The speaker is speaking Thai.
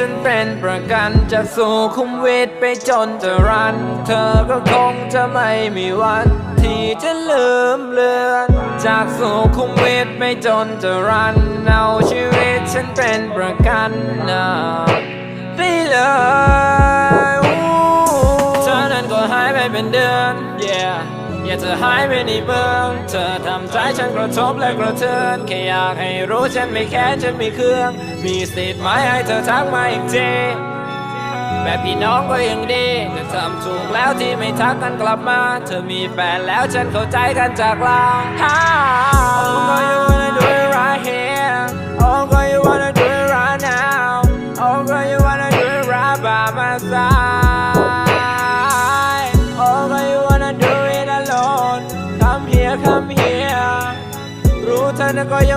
ฉันเป็นประกันจากสุขุมเวทไปจนจะรัน เธอก็คงจะไม่มีวัน ที่จะลืมเลือน จากสุขุมเวทไปจนจะรัน เอาชีวิตฉันเป็นประกันนะได้เลยเธอนั้นก็หายไปเป็นเดือน yeah อย่าเธอหายไปในเบื้องเธอทำใจฉันกระทบและกระเทือนแค่อยากให้รู้ฉันไม่แค้นฉันมีเครื่อง มีสติไหมให้เธอทักมาอีกทีแบบพี่น้องก็ยังดีแต่ทำถูกแล้วที่ไม่ทักกันกลับมา เธอมีแฟนแล้วฉันเข้าใจกันจากลา All go you wanna do it right here All go you wanna do it right now All go you wanna do it right by my side come here รู้เธอนั้นก็ยัง